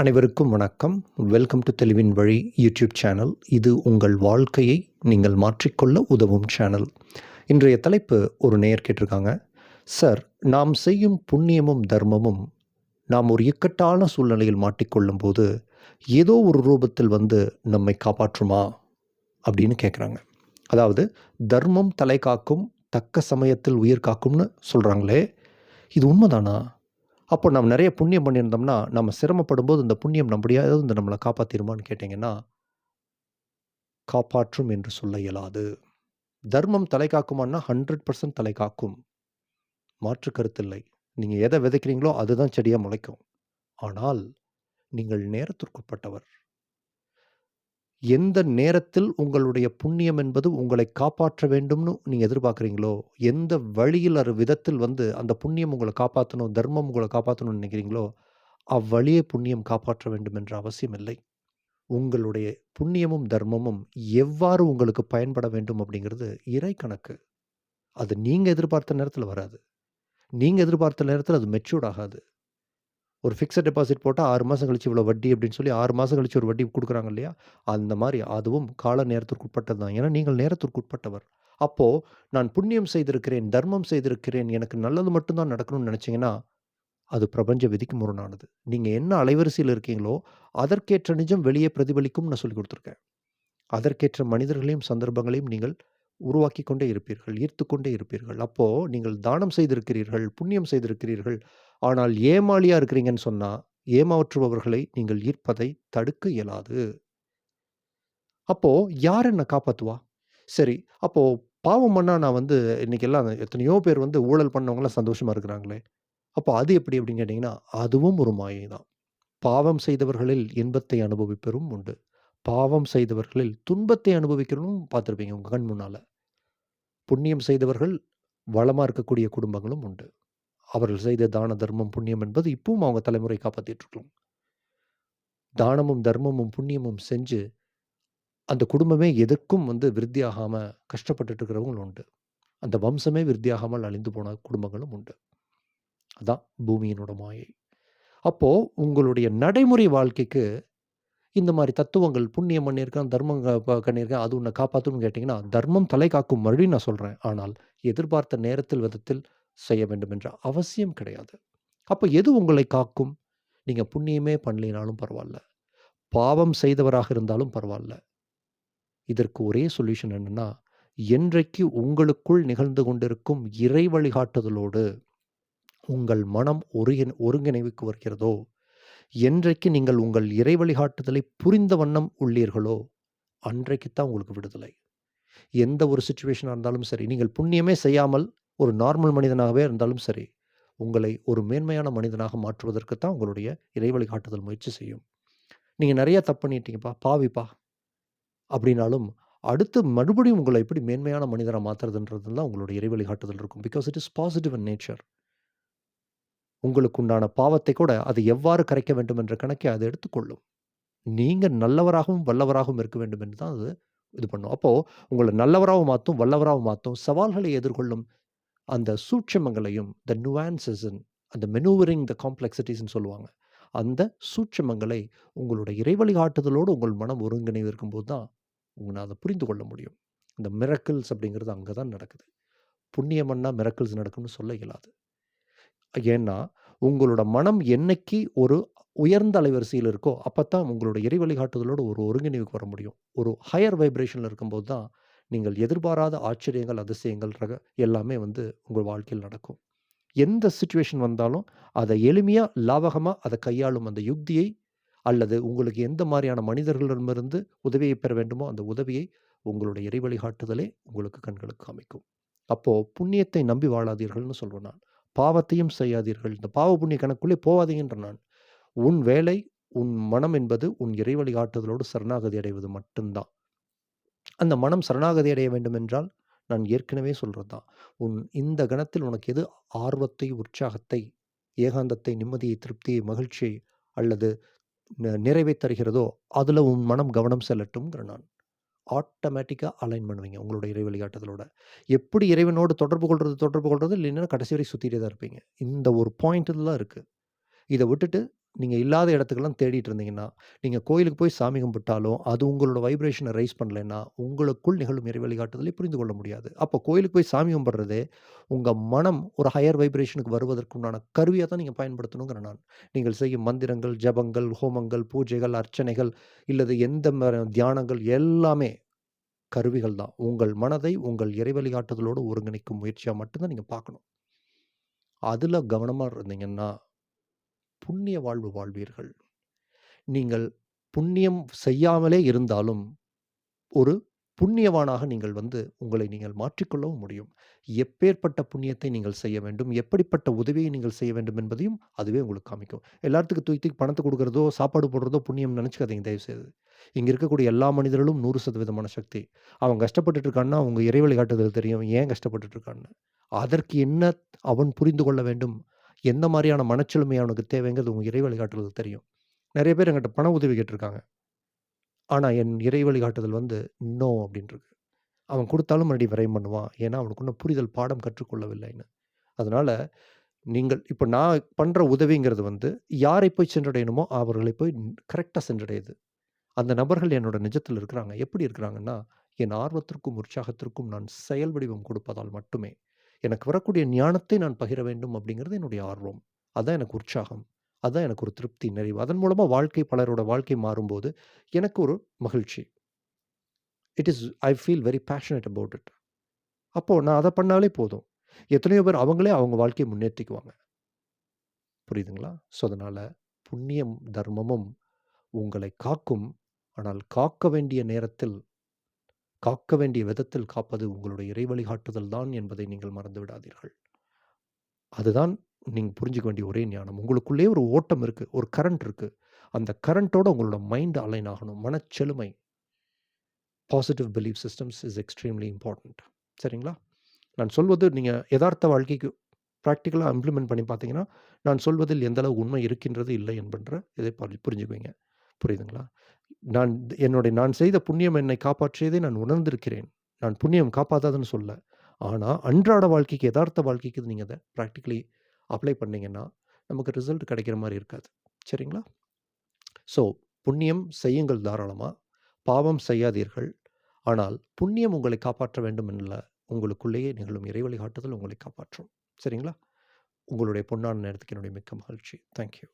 அனைவருக்கும் வணக்கம். Welcome to தெளிவின் வழி யூடியூப் சேனல் இது உங்கள் வாழ்க்கையை நீங்கள் மாற்றிக்கொள்ள உதவும் சேனல் இன்றைய தலைப்பு ஒரு நேயர் கேட்டிருக்காங்க. சார் நாம் செய்யும் புண்ணியமும் தர்மமும் நாம் ஒரு இக்கட்டான சூழ்நிலையில் மாட்டிக்கொள்ளும் போது ஏதோ ஒரு ரூபத்தில் வந்து நம்மை காப்பாற்றுமா? அப்படின்னு கேட்குறாங்க அதாவது தர்மம் தலை காக்கும் தக்க சமயத்தில் உயிர் காக்கும்னு சொல்கிறாங்களே இது உண்மைதானா? அப்போ நம்ம நிறைய புண்ணியம் பண்ணியிருந்தோம்னா நம்ம சிரமப்படும் போது இந்த புண்ணியம் நம்மடியாவது இந்த நம்மளை காப்பாற்றிருமான்னு கேட்டிங்கன்னா காப்பாற்றும் என்று சொல்ல இயலாது. தர்மம் தலை காக்குமான்னா ஹண்ட்ரட் பர்சன்ட் தலை காக்கும். மாற்று கருத்தில்லை. நீங்கள் எதை விதைக்கிறீங்களோ அதுதான் செடியாக முளைக்கும். ஆனால் நீங்கள் நேரத்திற்குட்பட்டவர். எந்த நேரத்தில் உங்களுடைய புண்ணியம் என்பது உங்களை காப்பாற்ற வேண்டும்னு நீங்கள் எதிர்பார்க்குறீங்களோ எந்த வழியில் ஒரு விதத்தில் வந்து அந்த புண்ணியம் உங்களை காப்பாற்றணும் தர்மம் உங்களை காப்பாற்றணும்னு நினைக்கிறீங்களோ அவ்வழியே புண்ணியம் காப்பாற்ற வேண்டும் என்ற அவசியம் இல்லை. உங்களுடைய புண்ணியமும் தர்மமும் எவ்வாறு உங்களுக்கு பயன்பட வேண்டும் அப்படிங்கிறது இறை கணக்கு. அது நீங்கள் எதிர்பார்த்த நேரத்தில் வராது. நீங்கள் எதிர்பார்த்த நேரத்தில் அது மெச்சூர்ட் ஆகாது. ஒரு ஃபிக்ஸட் டெபாசிட் போட்டால் ஆறு மாதம் கழிச்சு இவ்வளோ வட்டி அப்படின்னு சொல்லி ஆறு மாதம் கழிச்சு ஒரு வட்டி கொடுக்குறாங்க இல்லையா? அந்த மாதிரி அதுவும் கால நேரத்திற்கு உட்பட்டது தான் ஏன்னா நீங்கள் நேரத்திற்கு உட்பட்டவர் அப்போது நான் புண்ணியம் செய்திருக்கிறேன் தர்மம் செய்திருக்கிறேன் எனக்கு நல்லது மட்டும்தான் நடக்கணும்னு நினச்சிங்கன்னா அது பிரபஞ்ச விதிக்கு முரணானது. நீங்கள் என்ன அலைவரிசையில் இருக்கீங்களோ அதற்கேற்ற நிஜம் வெளியே பிரதிபலிக்கும் நான் சொல்லி கொடுத்துருக்கேன். அதற்கேற்ற மனிதர்களையும் சந்தர்ப்பங்களையும் நீங்கள் உருவாக்கி கொண்டே இருப்பீர்கள் ஈர்த்து கொண்டே இருப்பீர்கள். அப்போது நீங்கள் தானம் செய்திருக்கிறீர்கள் புண்ணியம் செய்திருக்கிறீர்கள் ஆனால் ஏமாளியாக இருக்கிறீங்கன்னு சொன்னால் ஏமாற்றுபவர்களை நீங்கள் ஈர்ப்பதை தடுக்க இயலாது. அப்போது யார் என்னை காப்பாற்றுவா சரி அப்போது பாவம் பண்ணால் நான் வந்து இன்றைக்கி எல்லாம் எத்தனையோ பேர் வந்து ஊழல் பண்ணவங்களாம் சந்தோஷமாக இருக்கிறாங்களே. அப்போ அது எப்படி அப்படின்னு கேட்டிங்கன்னா அதுவும் ஒரு மாயை தான். பாவம் செய்தவர்களில் இன்பத்தை அனுபவிப்பெறும் உண்டு. பாவம் செய்தவர்களில் துன்பத்தை அனுபவிக்கிறதும் பார்த்துருப்பீங்க உங்கள் கண் முன்னால். புண்ணியம் செய்தவர்கள் வளமாக இருக்கக்கூடிய குடும்பங்களும் உண்டு. அவர்கள் செய்த தான தர்மம் புண்ணியம் என்பது இப்பவும் அவங்க தலைமுறை காப்பாற்றிட்டுருக்கலாம் தானமும் தர்மமும் புண்ணியமும் செஞ்சு அந்த குடும்பமே எதற்கும் வந்து விருத்தியாகாமல் கஷ்டப்பட்டுட்டு இருக்கிறவங்களும் உண்டு. அந்த வம்சமே விருத்தியாகாமல் அழிந்து போன குடும்பங்களும் உண்டு. அதான் பூமியினோட மாயை. அப்போது உங்களுடைய நடைமுறை வாழ்க்கைக்கு இந்த மாதிரி தத்துவங்கள் புண்ணியம் பண்ணியிருக்கேன் தர்மம் பண்ணியிருக்கேன் அது உன்னை காப்பாற்றணும்னு கேட்டிங்கன்னா தர்மம் தலை காக்கும் மறுபடியும் நான் சொல்கிறேன் ஆனால் எதிர்பார்த்த நேரத்தில் விதத்தில் செய்ய வேண்டும் என்ற அவசியம் கிடையாது. அப்போ எது உங்களை காக்கும்? நீங்கள் புண்ணியமே பண்ணலினாலும் பரவாயில்ல. பாவம் செய்தவராக இருந்தாலும் பரவாயில்ல. இதற்கு ஒரே சொல்யூஷன் என்னென்னா என்றைக்கு உங்களுக்குள் நிகழ்ந்து கொண்டிருக்கும் இறை வழிகாட்டுதலோடு உங்கள் மனம் ஒருங்கிண ஒருங்கிணைவுக்கு வருகிறதோ என்றைக்கு நீங்கள் உங்கள் இறை வழிகாட்டுதலை புரிந்த வண்ணம் உள்ளீர்களோ அன்றைக்கு தான் உங்களுக்கு விடுதலை. எந்த ஒரு சுச்சுவேஷனாக இருந்தாலும் சரி நீங்கள் புண்ணியமே செய்யாமல் ஒரு நார்மல் மனிதனாகவே இருந்தாலும் சரி உங்களை ஒரு மேன்மையான மனிதனாக மாற்றுவதற்கு தான் உங்களுடைய இறை வழிகாட்டுதல் முயற்சி செய்யும். நீங்கள் நிறைய தப்பு பண்ணிட்டீங்கப்பா பாவிப்பா அப்படின்னாலும் அடுத்து மறுபடியும் உங்களை எப்படி மேன்மையான மனிதராக மாற்றுறதுன்றது தான் உங்களுடைய இறை வழிகாட்டுதல் இருக்கும். Because it is positive in nature உங்களுக்கு உண்டான பாவத்தை கூட அது எவ்வாறு கரைக்க வேண்டும் என்ற கணக்கை அது எடுத்துக்கொள்ளும் நீங்கள் நல்லவராகவும் வல்லவராகவும் இருக்க வேண்டும் என்று தான் அது இது பண்ணும். அப்போது உங்களை நல்லவராகவும் மாற்றும் வல்லவராகவும் மாற்றும் சவால்களை எதிர்கொள்ளும் அந்த சூட்சமங்களையும் த நுவான்சஸ் அந்த மெனூவரிங் த காம்ப்ளெக்சிட்டிஸ்ன்னு சொல்லுவாங்க. அந்த சூட்சமங்களை உங்களோட இறைவழி காட்டுதலோடு உங்கள் மனம் ஒருங்கிணைவு இருக்கும்போது தான் உங்களை அதை புரிந்து கொள்ள முடியும். இந்த மிரக்கிள்ஸ் அப்படிங்கிறது அங்கே தான் நடக்குது. புண்ணியமன்னா மிரக்கிள்ஸ் நடக்கும்னு சொல்ல இயலாது. ஏன்னா உங்களோட மனம் என்னைக்கு ஒரு உயர்ந்த அலைவரிசையில் இருக்கோ அப்போ தான் உங்களோட இறை வழிகாட்டுதலோடு ஒரு ஒருங்கிணைவுக்கு வர முடியும். ஒரு ஹையர் வைப்ரேஷனில் இருக்கும்போது தான் நீங்கள் எதிர்பாராத ஆச்சரியங்கள் அதிசயங்கள் ரக எல்லாமே வந்து உங்கள் வாழ்க்கையில் நடக்கும். எந்த சுச்சுவேஷன் வந்தாலும் அதை எளிமையாக லாவகமாக அதை கையாளும் அந்த யுக்தியை அல்லது உங்களுக்கு எந்த மாதிரியான மனிதர்களிடமிருந்து உதவியை பெற வேண்டுமோ அந்த உதவியை உங்களுடைய இறை வழிகாட்டுதலே உங்களுக்கு கண்களுக்கு காமிக்கும் அப்போது புண்ணியத்தை நம்பி வாழாதீர்கள்னு சொல்வேன் நான். பாவத்தையும் செய்யாதீர்கள். இந்த பாவ புண்ணிய கணக்குள்ளே போவாதீங்கன்ற நான். உன் வேலை உன் மனம் என்பது உன் இறை வழிகாட்டுதலோடு சரணாகதி அடைவது மட்டும்தான். அந்த மனம் சரணாகதி அடைய வேண்டும் என்றால் நான் ஏற்கனவே சொல்கிறது தான். உன் இந்த கணத்தில் உனக்கு எது ஆர்வத்தை உற்சாகத்தை ஏகாந்தத்தை நிம்மதியை திருப்தியை மகிழ்ச்சியை அல்லது நிறைவை தருகிறதோ அதில் உன் மனம் கவனம் செல்லட்டும்ங்கிற நான். ஆட்டோமேட்டிக்காக அலைன் பண்ணுவீங்க உங்களோட இறை வழிகாட்டுதலோட. எப்படி இறைவனோடு தொடர்பு கொள்வது தொடர்பு கொள்வது இல்லைன்னா கடைசி வரை சுற்றிட்டே தான் இருப்பீங்க. இந்த ஒரு பாயிண்ட் தான் இருக்குது இதை விட்டுட்டு நீங்கள் இல்லாத இடத்துக்கெல்லாம் தேடிட்டு இருந்தீங்கன்னா, நீங்கள் கோயிலுக்கு போய் சாமி கும்பிட்டாலும், அது உங்களோட வைப்ரேஷனை ரைஸ் பண்ணலைன்னா, உங்களுக்குள் நிகழும் இறை வழிகாட்டுதலை புரிந்து கொள்ள முடியாது. அப்போ கோயிலுக்கு போய் சாமி கும்பிட்றதே உங்கள் மனம் ஒரு ஹையர் வைப்ரேஷனுக்கு வருவதற்கு உண்டான தான் நீங்கள் பயன்படுத்தணுங்கிற நான். நீங்கள் செய்யும் மந்திரங்கள், ஜபங்கள், ஹோமங்கள், பூஜைகள், அர்ச்சனைகள் இல்லது எந்த ம தியானங்கள் எல்லாமே கருவிகள் தான். உங்கள் மனதை உங்கள் இறை வழிகாட்டுதலோடு ஒருங்கிணைக்கும் முயற்சியாக மட்டும்தான் நீங்கள் பார்க்கணும். அதில் கவனமாக இருந்தீங்கன்னா, புண்ணிய வாழ்வு வாழ்வீர்கள். நீங்கள் புண்ணியம் செய்யாமலே இருந்தாலும், ஒரு புண்ணியவானாக நீங்கள் வந்து உங்களை நீங்கள் மாற்றிக்கொள்ளவும் முடியும். எப்பேர்ப்பட்ட புண்ணியத்தை நீங்கள் செய்ய வேண்டும், எப்படிப்பட்ட உதவியை நீங்கள் செய்ய வேண்டும் என்பதையும் அதுவே உங்களுக்கு காமிக்கும். எல்லாத்துக்கும் தூக்கி தூக்கி பணத்தை குடுக்குறதோ, சாப்பாடு போடுறதோ புண்ணியம் நினச்சிக்காதீங்க தயவு செய்து இங்கே இருக்கக்கூடிய எல்லா மனிதர்களும் 100% சக்தி. அவன் கஷ்டப்பட்டு இருக்கான்னா, அவங்க இறைவழி காட்டுதல் தெரியும். ஏன் கஷ்டப்பட்டு இருக்கான்னு. அதற்கு என்ன அவன் புரிந்து கொள்ள வேண்டும், எந்த மாதிரியான மனச்செழுமை அவனுக்கு தேவைங்கிறது உங்கள் இறை வழிகாட்டுதல் தெரியும். நிறைய பேர் எங்கிட்ட பண உதவி கேட்டிருக்காங்க ஆனால் என் இறை வழிகாட்டுதல் வந்து நோ அப்படின்ருக்கு அவன் கொடுத்தாலும் மறுபடியும் விரயம் பண்ணுவான். ஏன்னா, அவனுக்கு இன்னும் புரிதல் பாடம் கற்றுக்கொள்ளவில்லைன்னு. அதனால் நீங்கள் இப்போ நான் பண்ணுற உதவிங்கிறது வந்து, யாரை போய் சென்றடையணுமோ அவர்களை போய் கரெக்டாக சென்றடையுது. அந்த நபர்கள் என்னோட நிஜத்தில் இருக்கிறாங்க. எப்படி இருக்கிறாங்கன்னா, என் ஆர்வத்திற்கும், உற்சாகத்திற்கும் நான் செயல் வடிவம் கொடுப்பதால் மட்டுமே. எனக்கு வரக்கூடிய ஞானத்தை நான் பகிர வேண்டும் அப்படிங்கிறது என்னுடைய ஆர்வம். அதான் எனக்கு உற்சாகம். அதான் எனக்கு ஒரு திருப்தி, நிறைவு. அதன் மூலமாக வாழ்க்கை பலரோட வாழ்க்கை மாறும்போது, எனக்கு ஒரு மகிழ்ச்சி. It is I feel very passionate about it. அப்போது நான் அதை பண்ணாலே போதும். எத்தனையோ பேர் அவங்களே அவங்க வாழ்க்கையை முன்னேற்றிக்குவாங்க புரியுதுங்களா? ஸோ, அதனால் புண்ணியம், தர்மமும் உங்களை காக்கும். ஆனால் காக்க வேண்டிய நேரத்தில், காக்க வேண்டிய விதத்தில் காப்பது உங்களுடைய இறை வழிகாட்டுதல் தான் என்பதை நீங்கள் மறந்து விடாதீர்கள். அதுதான் நீங்கள் புரிஞ்சுக்க வேண்டிய ஒரே ஞானம். உங்களுக்குள்ளேயே ஒரு ஓட்டம் இருக்குது ஒரு கரண்ட் இருக்குது அந்த கரண்ட்டோட உங்களோட மைண்ட் அலைன் ஆகணும். மனச்செழுமை. Positive belief systems is extremely important சரிங்களா? நான் சொல்வது நீங்கள் எதார்த்த வாழ்க்கைக்கு ப்ராக்டிக்கலாக இம்ப்ளிமெண்ட் பண்ணி பார்த்தீங்கன்னா, நான் சொல்வதில் எந்த அளவு உண்மை இருக்கின்றது, இல்லை என்பன்ற இதை புரிஞ்சுக்குவீங்க. புரியுதுங்களா? நான் என்னுடைய நான் செய்த புண்ணியம் என்னை காப்பாற்றியதை நான் உணர்ந்திருக்கிறேன். நான் புண்ணியம் காப்பாத்தாதுன்னு சொல்ல ஆனால் அன்றாட வாழ்க்கைக்கு, எதார்த்த வாழ்க்கைக்கு நீங்கள் அதை ப்ராக்டிக்கலி அப்ளை பண்ணீங்கன்னா, நமக்கு ரிசல்ட் கிடைக்கிற மாதிரி இருக்காது. சரிங்களா? ஸோ, புண்ணியம் செய்யுங்கள் தாராளமாக பாவம் செய்யாதீர்கள். ஆனால், புண்ணியம் உங்களை காப்பாற்ற வேண்டும் இல்ல. உங்களுக்குள்ளேயே நிகழும் இறை வழிகாட்டுதல் உங்களை காப்பாற்றும். சரிங்களா? உங்களுடைய பொன்னான நேரத்துக்கு என்னுடைய மிக்க மகிழ்ச்சி. Thank you.